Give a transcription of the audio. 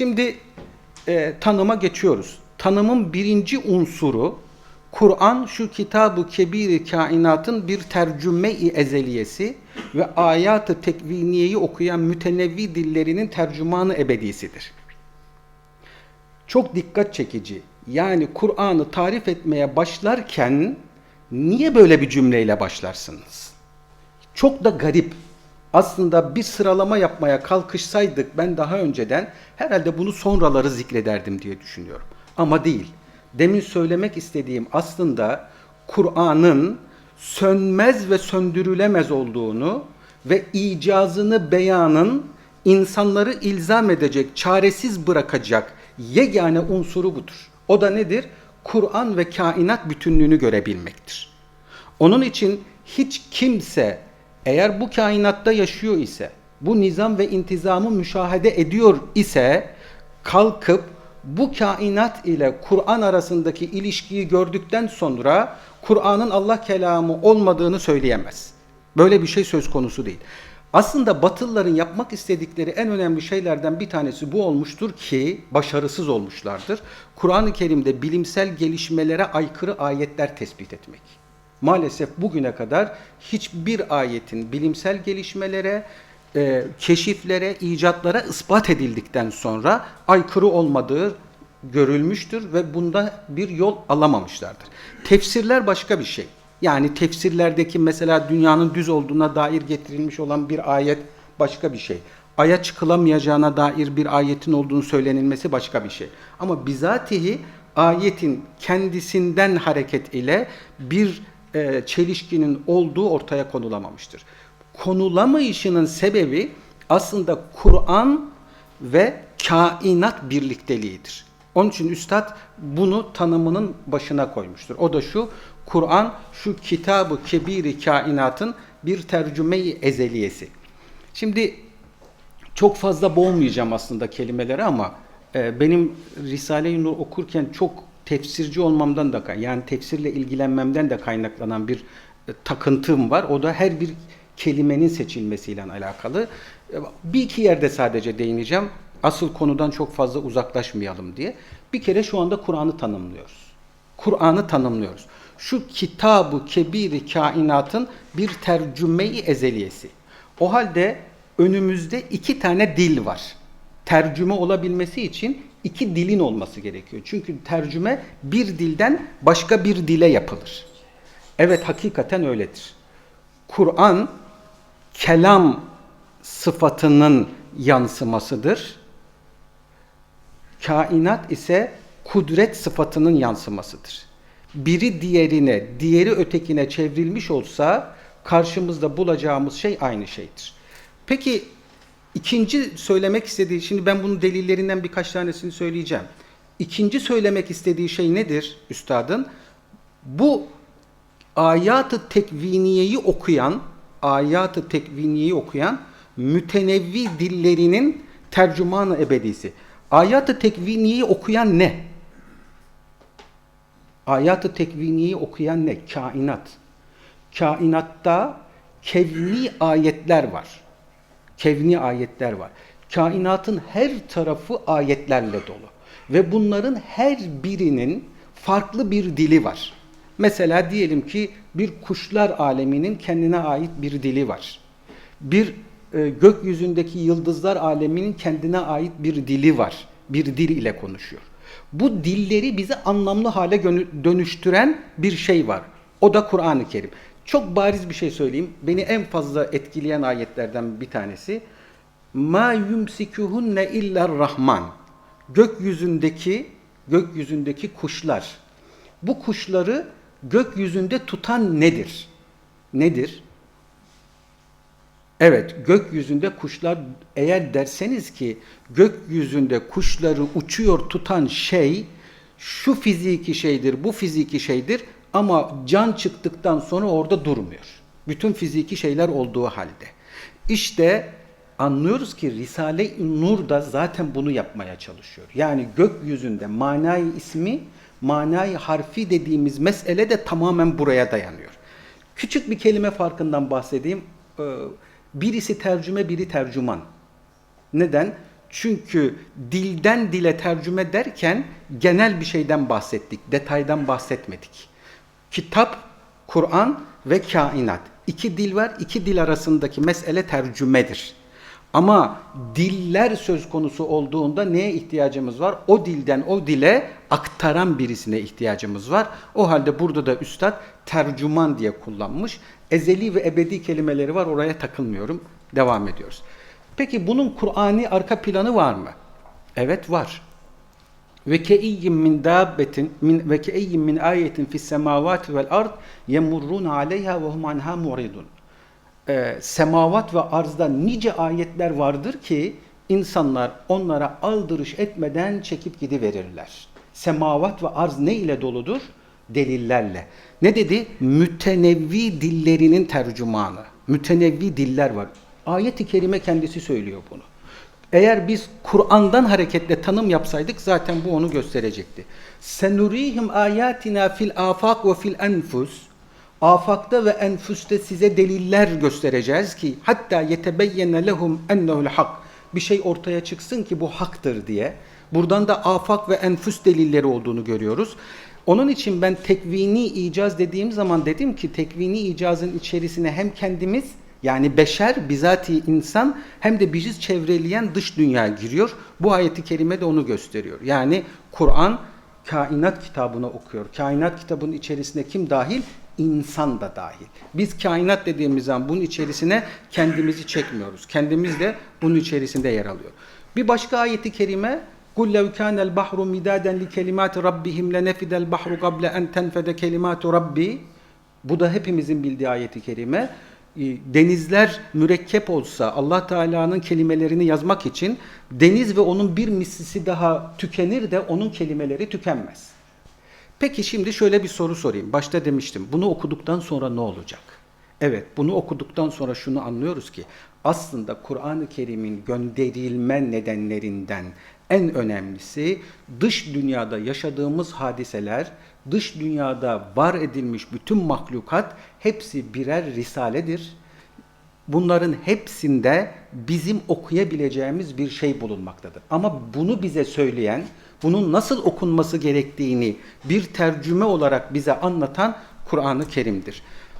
Şimdi e, tanıma geçiyoruz. Tanımın birinci unsuru Kur'an şu kitabı kebiri kainatın bir tercüme-i ezeliyesi ve ayatı tekviniyeyi okuyan mütenevvi dillerinin tercümanı ebedisidir. Çok dikkat çekici. Yani Kur'an'ı tarif etmeye başlarken niye böyle bir cümleyle başlarsınız? Çok da garip. Aslında bir sıralama yapmaya kalkışsaydık ben daha önceden herhalde bunu sonraları zikrederdim diye düşünüyorum. Ama değil. Demin söylemek istediğim aslında Kur'an'ın sönmez ve söndürülemez olduğunu ve icazını beyanın insanları ilzam edecek, çaresiz bırakacak yegane unsuru budur. O da nedir? Kur'an ve kainat bütünlüğünü görebilmektir. Onun için hiç kimse eğer bu kainatta yaşıyor ise, bu nizam ve intizamı müşahede ediyor ise kalkıp bu kainat ile Kur'an arasındaki ilişkiyi gördükten sonra Kur'an'ın Allah kelamı olmadığını söyleyemez. Böyle bir şey söz konusu değil. Aslında Batılıların yapmak istedikleri en önemli şeylerden bir tanesi bu olmuştur ki başarısız olmuşlardır. Kur'an-ı Kerim'de bilimsel gelişmelere aykırı ayetler tespit etmek. Maalesef bugüne kadar hiçbir ayetin bilimsel gelişmelere, e, keşiflere, icatlara ispat edildikten sonra aykırı olmadığı görülmüştür ve bunda bir yol alamamışlardır. Tefsirler başka bir şey. Yani tefsirlerdeki mesela dünyanın düz olduğuna dair getirilmiş olan bir ayet başka bir şey. Aya çıkılamayacağına dair bir ayetin olduğunu söylenilmesi başka bir şey. Ama bizatihi ayetin kendisinden hareket ile bir e, çelişkinin olduğu ortaya konulamamıştır. Konulamayışının sebebi aslında Kur'an ve kainat birlikteliğidir. Onun için üstad bunu tanımının başına koymuştur. O da şu, Kur'an şu kitabı kebiri kainatın bir tercüme-i ezeliyesi. Şimdi çok fazla boğmayacağım aslında kelimeleri ama e, benim Risale-i Nur okurken çok tefsirci olmamdan da yani tefsirle ilgilenmemden de kaynaklanan bir e, takıntım var. O da her bir kelimenin seçilmesiyle alakalı. E, bir iki yerde sadece değineceğim. Asıl konudan çok fazla uzaklaşmayalım diye. Bir kere şu anda Kur'an'ı tanımlıyoruz. Kur'an'ı tanımlıyoruz. Şu kitabı kebiri kainatın bir tercüme-i ezeliyesi. O halde önümüzde iki tane dil var. Tercüme olabilmesi için iki dilin olması gerekiyor. Çünkü tercüme bir dilden başka bir dile yapılır. Evet hakikaten öyledir. Kur'an kelam sıfatının yansımasıdır. Kainat ise kudret sıfatının yansımasıdır. Biri diğerine, diğeri ötekine çevrilmiş olsa karşımızda bulacağımız şey aynı şeydir. Peki ikinci söylemek istediği, şimdi ben bunun delillerinden birkaç tanesini söyleyeceğim. İkinci söylemek istediği şey nedir üstadın? Bu ayatı tekviniyeyi okuyan, ayatı tekviniyeyi okuyan mütenevvi dillerinin tercümanı ebedisi. Ayat-ı tekviniyeyi okuyan ne? Ayat-ı tekviniyeyi okuyan ne? Kainat. Kainatta kevni ayetler var. Kevni ayetler var. Kainatın her tarafı ayetlerle dolu. Ve bunların her birinin farklı bir dili var. Mesela diyelim ki bir kuşlar aleminin kendine ait bir dili var. Bir e, gökyüzündeki yıldızlar aleminin kendine ait bir dili var. Bir dil ile konuşuyor. Bu dilleri bizi anlamlı hale dönüştüren bir şey var. O da Kur'an-ı Kerim. Çok bariz bir şey söyleyeyim. Beni en fazla etkileyen ayetlerden bir tanesi. Ma yumsikuhunne illar rahman. Gökyüzündeki gökyüzündeki kuşlar. Bu kuşları gökyüzünde tutan nedir? Nedir? Evet, gökyüzünde kuşlar eğer derseniz ki gökyüzünde kuşları uçuyor tutan şey şu fiziki şeydir, bu fiziki şeydir ama can çıktıktan sonra orada durmuyor. Bütün fiziki şeyler olduğu halde. İşte anlıyoruz ki Risale-i Nur da zaten bunu yapmaya çalışıyor. Yani gökyüzünde manayı ismi, manayı harfi dediğimiz mesele de tamamen buraya dayanıyor. Küçük bir kelime farkından bahsedeyim. Ee, Birisi tercüme, biri tercüman. Neden? Çünkü dilden dile tercüme derken genel bir şeyden bahsettik, detaydan bahsetmedik. Kitap, Kur'an ve kainat. İki dil var, iki dil arasındaki mesele tercümedir. Ama diller söz konusu olduğunda neye ihtiyacımız var? O dilden o dile aktaran birisine ihtiyacımız var. O halde burada da üstad tercüman diye kullanmış. Ezeli ve ebedi kelimeleri var oraya takılmıyorum. Devam ediyoruz. Peki bunun Kur'ani arka planı var mı? Evet var. Ve ke'iyyin min dabbetin min ve ke'iyyin min ayetin fis semavati vel ard yemurrun aleyha ve hum anha muridun. Ee, semavat ve arzda nice ayetler vardır ki insanlar onlara aldırış etmeden çekip gidiverirler. Semavat ve arz ne ile doludur? Delillerle. Ne dedi? Mütenevvi dillerinin tercümanı. Mütenevvi diller var. Ayet-i kerime kendisi söylüyor bunu. Eğer biz Kur'an'dan hareketle tanım yapsaydık zaten bu onu gösterecekti. Senurihim ayatina fil afak ve fil enfus. Afakta ve enfüste size deliller göstereceğiz ki hatta yetebeyyene lehum ennehu'l hak. Bir şey ortaya çıksın ki bu haktır diye. Buradan da afak ve enfüs delilleri olduğunu görüyoruz. Onun için ben tekvini icaz dediğim zaman dedim ki tekvini icazın içerisine hem kendimiz yani beşer, bizatihi insan hem de bizi çevreleyen dış dünya giriyor. Bu ayeti kerime de onu gösteriyor. Yani Kur'an kainat kitabını okuyor. Kainat kitabının içerisine kim dahil? İnsan da dahil. Biz kainat dediğimiz zaman bunun içerisine kendimizi çekmiyoruz. Kendimiz de bunun içerisinde yer alıyor. Bir başka ayeti kerime قُلْ لَوْ كَانَ الْبَحْرُ مِدَادًا لِكَلِمَاتِ رَبِّهِمْ لَنَفِدَ الْبَحْرُ قَبْلَ اَنْ تَنْفَدَ كَلِمَاتُ رَبِّي Bu da hepimizin bildiği ayeti kerime. E, Denizler mürekkep olsa Allah Teala'nın kelimelerini yazmak için deniz ve onun bir mislisi daha tükenir de onun kelimeleri tükenmez. Peki şimdi şöyle bir soru sorayım. Başta demiştim. Bunu okuduktan sonra ne olacak? Evet, bunu okuduktan sonra şunu anlıyoruz ki aslında Kur'an-ı Kerim'in gönderilme nedenlerinden en önemlisi dış dünyada yaşadığımız hadiseler, dış dünyada var edilmiş bütün mahlukat hepsi birer risaledir. Bunların hepsinde bizim okuyabileceğimiz bir şey bulunmaktadır. Ama bunu bize söyleyen, bunun nasıl okunması gerektiğini bir tercüme olarak bize anlatan Kur'an-ı Kerim'dir.